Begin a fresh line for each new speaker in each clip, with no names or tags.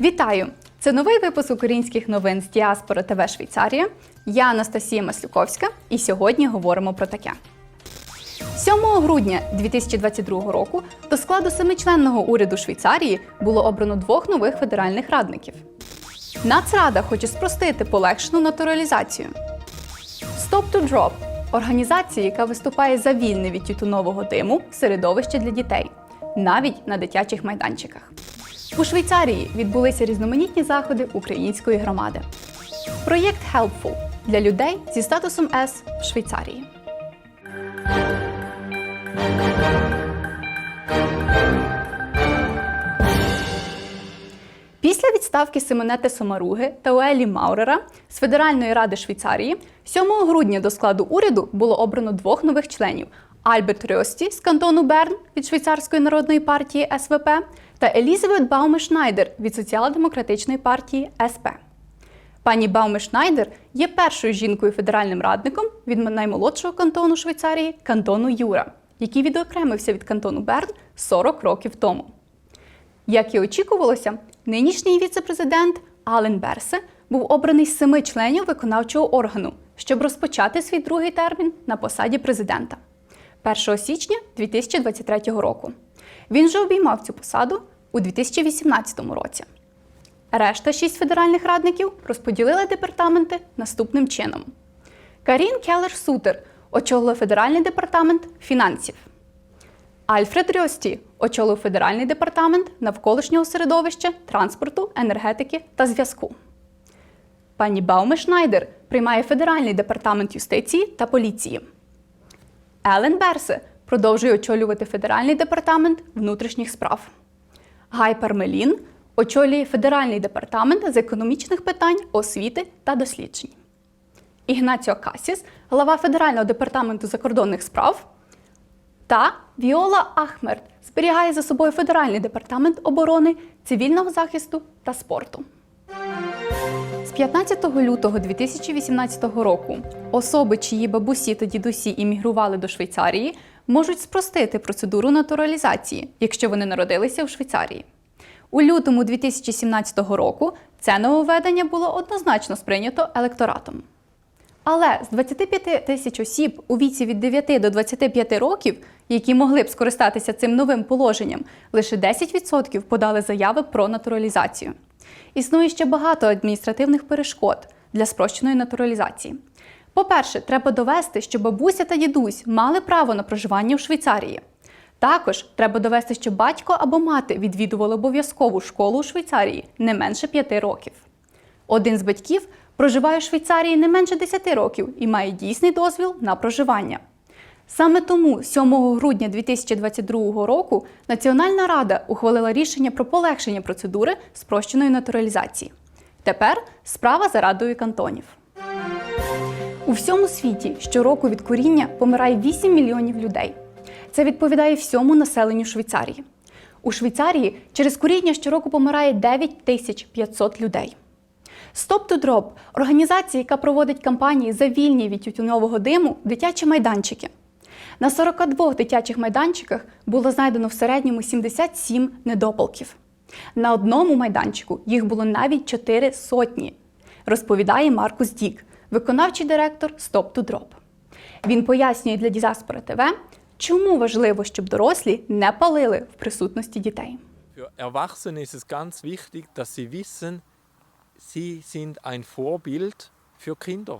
Вітаю! Це новий випуск українських новин з діаспори ТВ Швейцарія. Я Анастасія Маслюковська, і сьогодні говоримо про таке. 7 грудня 2022 року до складу семичленного уряду Швейцарії було обрано двох нових федеральних радників. Нацрада хоче спростити полегшену натуралізацію. Stop to Drop організація, яка виступає за вільне від тютюнового диму середовище для дітей, навіть на дитячих майданчиках. У Швейцарії відбулися різноманітні заходи української громади. Проєкт Helpful для людей зі статусом S в Швейцарії. Після відставки Симонети Сомаруги та Уелі Маурера з Федеральної ради Швейцарії 7 грудня до складу уряду було обрано двох нових членів: Альберт Рьості з кантону Берн від Швейцарської народної партії СВП та Елізабет Бауме Шнайдер від Соціал-демократичної партії СП. Пані Бауме Шнайдер є першою жінкою федеральним радником від наймолодшого кантону Швейцарії кантону Юра, який відокремився від кантону Берн 40 років тому. Як і очікувалося, нинішній віце-президент Ален Берсе був обраний з семи членів виконавчого органу, щоб розпочати свій другий термін на посаді президента 1 січня 2023 року. Він вже обіймав цю посаду у 2018 році. Решта шість федеральних радників розподілили департаменти наступним чином: Карін Келлер Сутер очолила федеральний департамент фінансів. Альфред Рьості очолив федеральний департамент навколишнього середовища, транспорту, енергетики та зв'язку. Пані Бауме Шнайдер приймає федеральний департамент юстиції та поліції. Елен Берсе продовжує очолювати федеральний департамент внутрішніх справ. Гай Пармелін очолює федеральний департамент з економічних питань, освіти та досліджень. Ігнаціо Касіс, глава федерального департаменту закордонних справ. Та Віола Ахмерт зберігає за собою федеральний департамент оборони, цивільного захисту та спорту. З 15 лютого 2018 року особи, чиї бабусі та дідусі іммігрували до Швейцарії, можуть спростити процедуру натуралізації, якщо вони народилися у Швейцарії. У лютому 2017 року це нововведення було однозначно сприйнято електоратом. Але з 25 тисяч осіб у віці від 9 до 25 років, які могли б скористатися цим новим положенням, лише 10% подали заяви про натуралізацію. Існує ще багато адміністративних перешкод для спрощеної натуралізації. По-перше, треба довести, що бабуся та дідусь мали право на проживання в Швейцарії. Також треба довести, що батько або мати відвідували обов'язкову школу у Швейцарії не менше 5 років. Один з батьків проживає в Швейцарії не менше 10 років і має дійсний дозвіл на проживання. Саме тому 7 грудня 2022 року Національна рада ухвалила рішення про полегшення процедури спрощеної натуралізації. Тепер справа за радою кантонів. У всьому світі щороку від куріння помирає 8 мільйонів людей. Це відповідає всьому населенню Швейцарії. У Швейцарії через куріння щороку помирає 9500 людей. Stop to Drop – організація, яка проводить кампанії за вільні від тютюнового диму дитячі майданчики. На 42 дитячих майданчиках було знайдено в середньому 77 недопалків. На одному майданчику їх було навіть 4 сотні, розповідає Маркус Дік, виконавчий директор Stop to Drop. Він пояснює для Дізаспора ТВ, чому важливо, щоб дорослі не палили в присутності дітей.
Für Erwachsene ist es ganz wichtig, dass sie wissen, sie sind ein Vorbild für Kinder.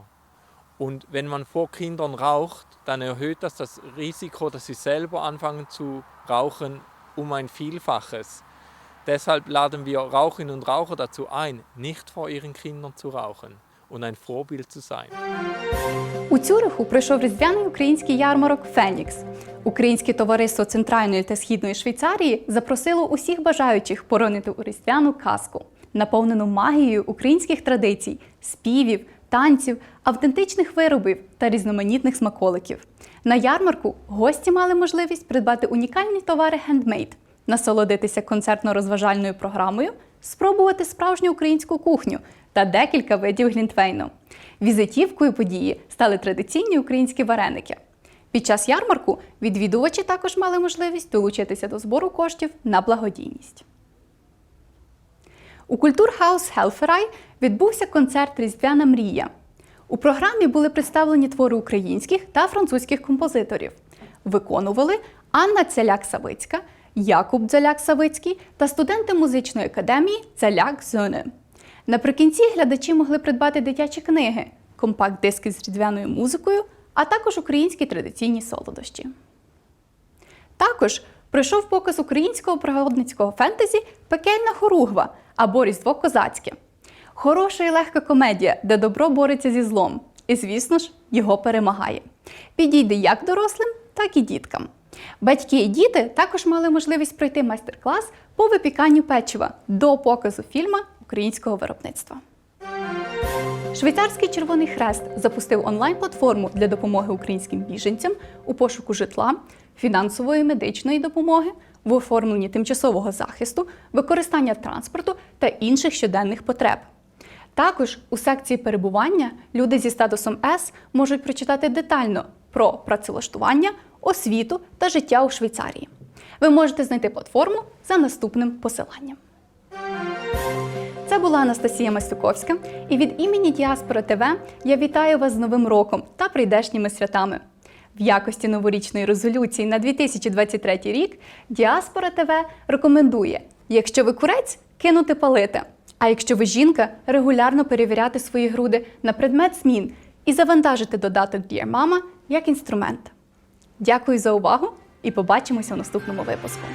Und wenn man vor Kindern raucht, dann erhöht das das Risiko, dass sie selber anfangen zu rauchen, um ein Vielfaches. Deshalb laden wir Raucherinnen und Raucher dazu ein, nicht vor ihren Kindern zu rauchen und ein Vorbild zu sein.
У Цюриху пройшов різдвяний український ярмарок Фенікс. Українське товариство Центральної та Східної Швейцарії запросило усіх бажаючих поронити у різдвяну казку, наповнену магією українських традицій, співів, танців, автентичних виробів та різноманітних смаколиків. На ярмарку гості мали можливість придбати унікальні товари хендмейд, насолодитися концертно-розважальною програмою, спробувати справжню українську кухню та декілька видів глінтвейну. Візитівкою події стали традиційні українські вареники. Під час ярмарку відвідувачі також мали можливість долучитися до збору коштів на благодійність. У Культурхаус Хелферай відбувся концерт Різдвяна мрія. У програмі були представлені твори українських та французьких композиторів. Виконували Анна Цяляк-Савицька, Якуб Дзяляк-Савицький та студенти музичної академії Цяляк Зоне. Наприкінці глядачі могли придбати дитячі книги, компакт-диски з різдвяною музикою, а також українські традиційні солодощі. Також пройшов показ українського пригодницького фентезі Пекельна хоругва або Різдво Козацьке. Хороша і легка комедія, де добро бореться зі злом. І, звісно ж, його перемагає. Підійде як дорослим, так і діткам. Батьки і діти також мали можливість пройти майстер-клас по випіканню печива до показу фільма українського виробництва. Швейцарський Червоний Хрест запустив онлайн-платформу для допомоги українським біженцям у пошуку житла, фінансової медичної допомоги, в оформленні тимчасового захисту, використання транспорту та інших щоденних потреб. Також у секції перебування люди зі статусом С можуть прочитати детально про працевлаштування, освіту та життя у Швейцарії. Ви можете знайти платформу за наступним посиланням. Це була Анастасія Мастюковська, і від імені Діаспора ТВ я вітаю вас з Новим роком та прийдешніми святами. В якості новорічної резолюції на 2023 рік Діаспора ТВ рекомендує, якщо ви курець, кинути палити. А якщо ви жінка, регулярно перевіряти свої груди на предмет змін і завантажити додаток Dear Mama як інструмент. Дякую за увагу і побачимося у наступному випуску.